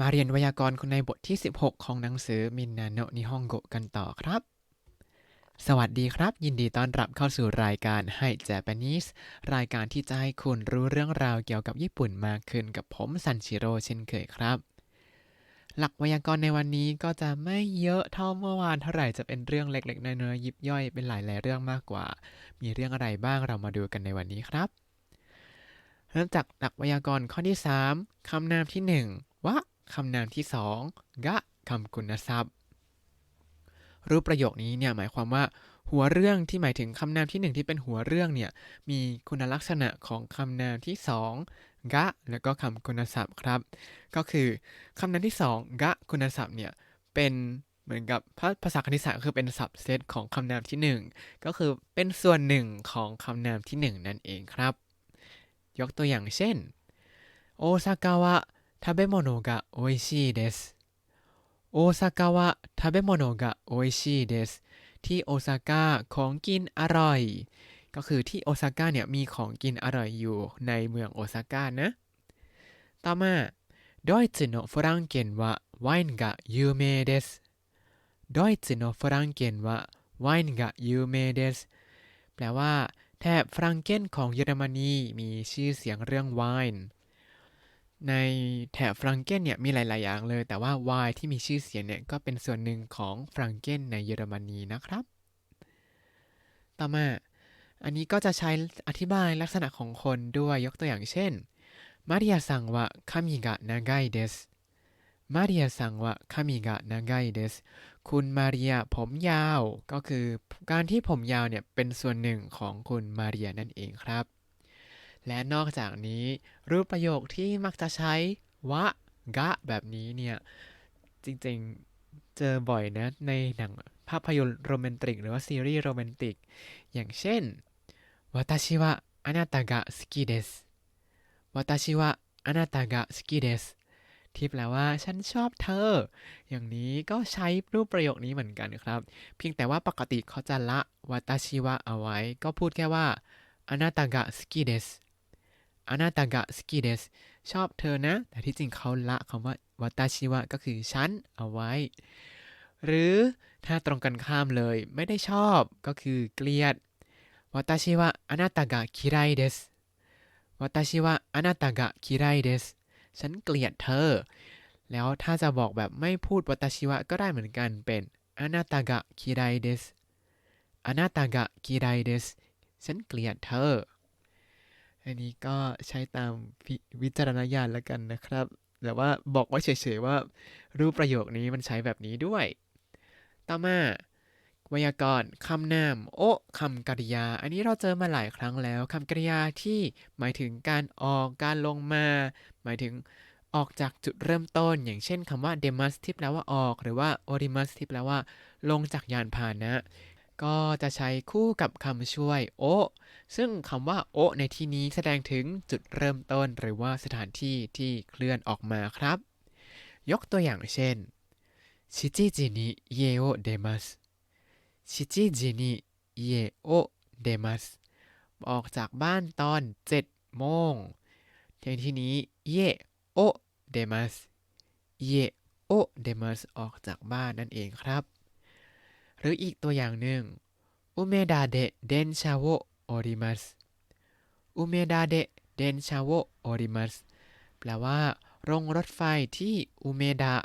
มาเรียนไวยากรณ์ในบทที่ 16 ของหนังสือมินนาโนะนิฮงโกกันต่อครับ สวัสดีครับ ยินดีต้อนรับเข้าสู่รายการให้ Japanese รายการที่จะให้คุณรู้เรื่องราวเกี่ยวกับญี่ปุ่นมากขึ้นกับผมซันชิโร่เช่นเคยครับ หลักไวยากรณ์ในวันนี้ก็จะไม่เยอะเท่าเมื่อวานเท่าไหร่จะเป็นเรื่องเล็กๆน้อยๆยิบย่อยเป็นหลายๆเรื่องมากกว่า มีเรื่องอะไรบ้างเรามาดูกันในวันนี้ครับเริ่มจากหลักไวยากรณ์ข้อที่ 3คำนามที่ 1 คำนามที่2กะคำคุณทรัพย์รูปประโยคนี้เนี่ยหมายความว่า หัวเรื่องที่หมายถึงคำนามที่1ที่เป็นหัวเรื่องเนี่ยมีคุณลักษณะของคำนามที่2กะแล้วก็คำคุณศัพท์ครับ ก็คือคำนามที่2กะคุณศัพท์เนี่ยเป็นเหมือนกับภาษาคณิตศาสตร์คือเป็นสับเซตของคำนามที่ 1 ก็คือเป็นส่วนหนึ่งของคำนามที่ 1 นั่นเองครับ ยกตัวอย่างเช่นโอซากาวะ 食べ物が美味しいです大阪は食べ物が美味しいですที่โอซาก้าของกินอร่อย ก็คือที่โอซาก้าเนี่ยมีของกินอร่อยอยู่ในเมืองโอซาก้านะ ต่อมาドイツのフランケンはワインが有名ですドイツのフランケンはワインが有名ですแปลว่า แถบฟรังเกนของเยอรมนีมีชื่อเสียงเรื่องไวน์ ในแถบฟรังเกนเนี่ยมีหลาย ๆ อย่างเลย แต่ว่าไวน์ที่มีชื่อเสียงเนี่ยก็เป็นส่วนหนึ่งของฟรังเกนในเยอรมนีนะครับ ต่อมา อันนี้ก็จะใช้อธิบายลักษณะของคนด้วยยกตัวอย่างเช่นมาริยาซังวะคามิกะนากายเดสมาริยาซังวะคามิกะนากายเดสคุณมาริยาผมยาว ก็คือการที่ผมยาวเนี่ยเป็นส่วนหนึ่งของคุณมาริยานั่นเองครับ และนอกจากนี้ รูปประโยคที่มักจะใช้ วะ กะ แบบนี้เนี่ย จริงๆเจอบ่อยนะ ในหนังภาพยนตร์โรแมนติก หรือว่าซีรีส์โรแมนติก อย่างเช่นวาตาชิวะอานาตากะสกิเดสวาตาชิวะอานาตากะสกิเดสที่แปลว่าฉันชอบเธอ อย่างนี้ก็ใช้รูปประโยคนี้เหมือนกันครับ เพียงแต่ว่าปกติเขาจะละวาตาชิวะเอาไว้ ก็พูดแค่ว่าอานาตากะสกิเดส อานาตากะสกิเดสชอบเธอนะ แต่ที่จริงเขาละคำว่าวาตาชิวะก็คือฉันเอาไว้ หรือถ้าตรงกันข้ามเลยไม่ได้ชอบก็คือเกลียดวาตาชิวะอานาตากะคิไรเดสวาตาชิวะอานาตากะคิไรเดสฉันเกลียดเธอ แล้วถ้าจะบอกแบบไม่พูดวาตาชิวะก็ได้เหมือนกันเป็นอานาตากะคิไรเดสอานาตากะคิไรเดสฉันเกลียดเธอ อันนี้ก็ใช้ตามวิจารณญาณแล้วกันนะครับ แต่ว่าบอกไว้เฉยๆว่า รูปประโยคนี้มันใช้แบบนี้ด้วย ต่อมาไวยากรณ์คำนาม โอ้คำกริยา อันนี้เราเจอมาหลายครั้งแล้วคำกริยาที่หมายถึงการออกการลงมา หมายถึงออกจากจุดเริ่มต้น อย่างเช่นคำว่า demas ที่แปลว่าออก หรือว่า orimas ที่แปลว่า ลงจากยานพาหนะ ก็จะใช้คู่กับคำช่วย โอ ซึ่งคำว่า โอ ในที่นี้แสดงถึงจุดเริ่มต้นหรือว่าสถานที่ที่เคลื่อนออกมาครับ ยกตัวอย่างเช่นชิจิจินิเยโอเดมัสชิจิจินิเยโอเดมัสออกจากบ้านตอน7โมงในที่นี้เยโอเดมัสเยโอเดมัสออกจากบ้านนั่นเองครับ หรืออีกตัวอย่างหนึ่งอุเมดาเดเดนชาโวโอริมัสอุเมดาเดเดนชาโวโอริมัสแปลว่าโรงรถไฟที่อุเมดะ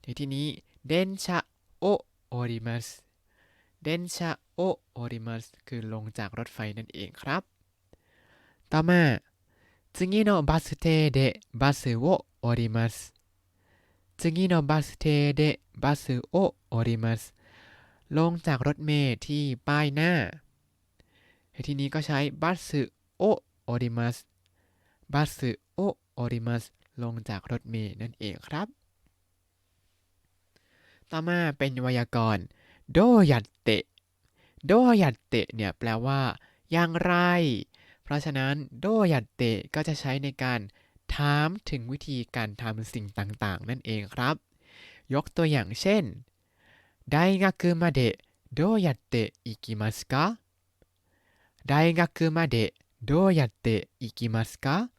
ในที่นี้เดนชาโอโอริมัสเดนชาโอโอริมัสคือลงจากรถไฟนั่นเองครับ ต่อมา次のバス停でバスを降ります次のバス停でバスを降ります ลงจากรถเมล์ที่ป้ายหน้า ทีนี้ก็ใช้บัสโอโอริมัสบัสโอโอริมัสลงจากรถเมล์นั่นเองครับ ต่อมาเป็นไวยากรณ์โดยัตเตะโดยัตเตะเนี่ยแปลว่าอย่างไร เพราะฉะนั้นโดยัตเตะก็จะใช้ในการถามถึงวิธีการทำสิ่งต่างๆ นั่นเองครับ ยกตัวอย่างเช่น 大学までどうやって行きますか大学までどうやって行きますか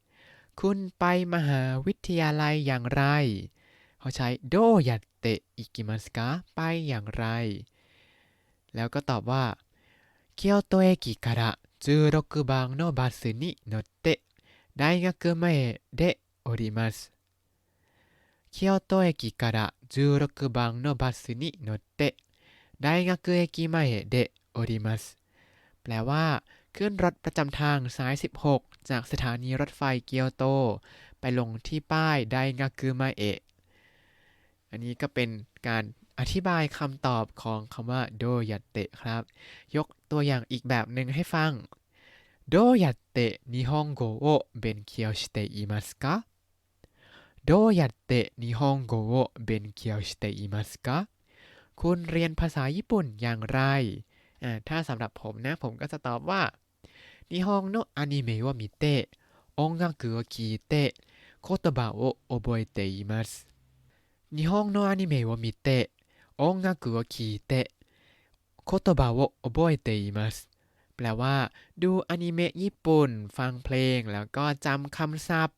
คุณไปมหาวิทยาลัยอย่างไร เขาใช้โดยัตเตะอิกิมัสกะไปอย่างไร แล้วก็ตอบว่าเกียวโตเอกิから16番のバスに乗って大学前で降ります京都駅から 16番のバスに乗って大学駅前で降りますแปลว่า ขึ้นรถประจำทางสาย 16 จากสถานีรถไฟเกียวโต ไปลงที่ป้ายไดงากุมาเอะอันนี้ก็เป็นการอธิบายคำตอบของคำว่าโดยัตเตะครับ ยกตัวอย่างอีกแบบหนึ่งให้ฟังโดยัตเตะ日本語を勉強していますか どうやって日本語を勉強していますかคุณเรียนภาษาญี่ปุ่นอย่างไรอ่าถ้าสำหรับผมนะ ผมก็จะตอบว่า日本のアニメを見て音楽を聴いて言葉を覚えています日本のアニメを見て音楽を聴いて言葉を覚えていますแปลว่า ดูอนิเมะญี่ปุ่น ฟังเพลง แล้วก็จำคำศัพท์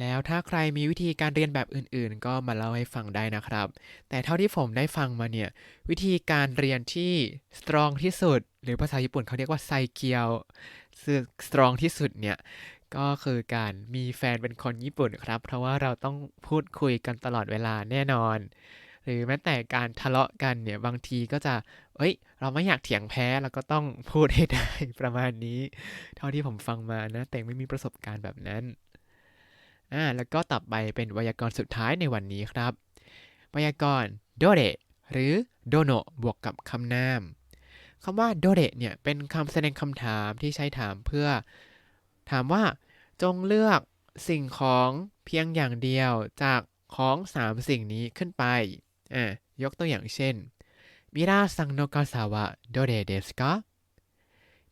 แล้วถ้าใครมีวิธีการเรียนแบบอื่นๆ ก็มาเล่าให้ฟังได้นะครับ แต่เท่าที่ผมได้ฟังมาเนี่ยวิธีการเรียนที่ strong ที่สุด หรือภาษาญี่ปุ่นเขาเรียกว่าไซเกียวซึ่ง strong ที่สุดเนี่ยก็คือการมีแฟนเป็นคนญี่ปุ่นครับ เพราะว่าเราต้องพูดคุยกันตลอดเวลาแน่นอน หรือแม้แต่การทะเลาะกันเนี่ยบางทีก็จะ เอ้ย เราไม่อยากเถียงแพ้เราก็ต้องพูดให้ได้ประมาณนี้ เท่าที่ผมฟังมานะ แต่ไม่มีประสบการณ์แบบนั้น อ่าแล้วก็ต่อไปเป็นไวยากรณ์สุดท้ายในวันนี้ครับ ไวยากรณ์โดเรหรือโดโนบวกกับคำนามคำว่าโดเรเนี่ยเป็นคำแสดงคำถามที่ใช้ถามเพื่อ ถามว่าจงเลือกสิ่งของเพียงอย่างเดียวจากของสามสิ่งนี้ขึ้นไปอ่ายกตัวอย่างเช่นมิราซังโนคาซาวะโดเรเดสกา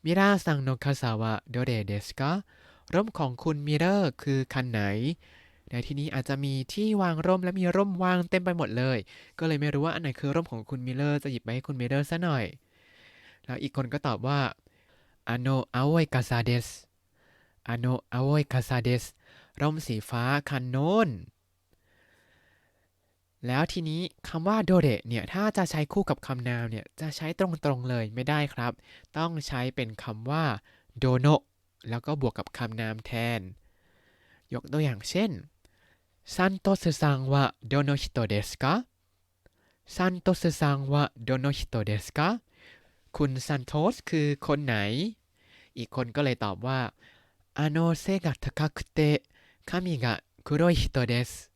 มิราซังโนคาซาวะโดเรเดสกา ร่มของคุณมิเรอร์คือคันไหน ในที่นี้อาจจะมีที่วางร่มและมีร่มวางเต็มไปหมดเลย ก็เลยไม่รู้ว่าอันไหนคือร่มของคุณมิเลอร์จะหยิบไปให้คุณมิเลอร์ซะหน่อย แล้วอีกคนก็ตอบว่าอโนอาโอยกาซาเดสอโนอาโอยกาซาเดสร่มสีฟ้าคันโน้นแล้วทีนี้คำว่าโดเรเนี่ย ถ้าจะใช้คู่กับคำนามเนี่ย จะใช้ตรงๆเลยไม่ได้ครับ ต้องใช้เป็นคำว่าโดโน แล้วก็บวกกับคำนามแทน ยกตัวอย่างเช่นซันโตสซังวะโดโนฮิโตเดสกะซันโตสซังวะโดโนฮิโตเดสกะคุณซันโตสคือคนไหน อีกคนก็เลยตอบว่าあの背が高くて髪が黒い人です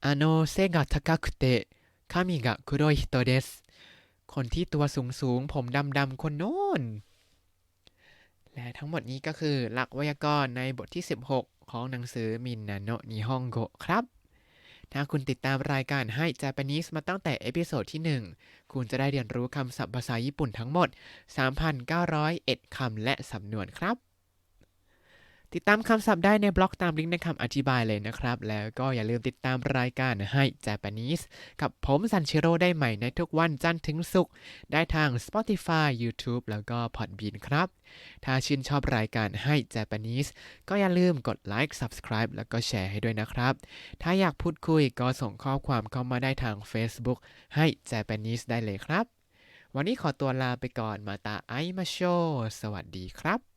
あの背が高くて髪が黒い人ですคนที่ตัวสูงสูงผมดำดำคนโน้น และทั้งหมดนี้ก็คือหลักไวยากรณ์ในบทที่ 16 ของหนังสือมินนาโนะนิฮงโกะครับ ถ้าคุณติดตามรายการให้ Japanese มาตั้งแต่เอพิโซดที่ 1 คุณจะได้เรียนรู้คำศัพท์ภาษาญี่ปุ่นทั้งหมด 3,901 คำและสำนวนครับ ติดตามคำศัพท์ได้ในบล็อกตามลิงก์ในคำอธิบายเลยนะครับ แล้วก็อย่าลืมติดตามรายการให้ Japanese กับผมซันชิโร่ได้ใหม่ในทุกวันจันทร์ถึงศุกร์ได้ทาง Spotify YouTube แล้วก็ Podbean ครับ ถ้าชื่นชอบรายการให้ Japanese ก็อย่าลืมกดไลค์ Subscribe แล้วก็แชร์ให้ด้วยนะครับ ถ้าอยากพูดคุยก็ส่งข้อความเข้ามาได้ทาง Facebook ให้ Japanese ได้เลยครับ วันนี้ขอตัวลาไปก่อนมาตาไอมาโช สวัสดีครับ